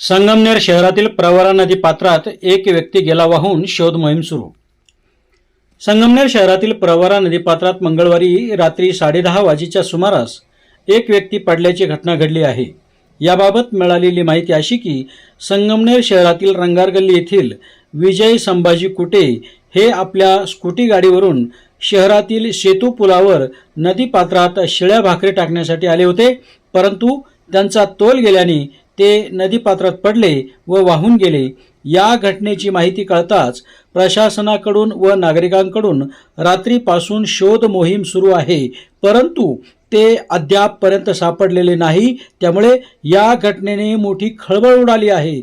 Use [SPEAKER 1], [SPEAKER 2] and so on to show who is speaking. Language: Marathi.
[SPEAKER 1] संगमनेर शहरातील प्रवरा नदी पात्रात एक व्यक्ती गेला वाहून शोध मोहीम सुरू. संगमनेर शहरातील प्रवरा नदी पात्रात मंगळवारी रात्री साडेदहा वाजेच्या सुमारास एक व्यक्ती पडल्याची घटना घडली आहे. याबाबत मिळालेली माहिती अशी की संगमनेर शहरातील रंगार गल्ली येथील विजय संभाजी कुटे हे आपल्या स्कूटी गाडीवरून शहरातील सेतू पुलावर नदी पात्रात शिळ्या भाकरी टाकण्यासाठी आले होते परंतु त्यांचा तोल गेल्याने ते नदीपात्रात पडले व वाहून गेले. या घटनेची माहिती कळताच प्रशासनाकडून व नागरिकांकडून रात्रीपासून शोध मोहीम सुरू आहे. परंतु ते अद्यापपर्यंत सापडलेले नाही. त्यामुळे या घटनेने मोठी खळबळ उडाली आहे.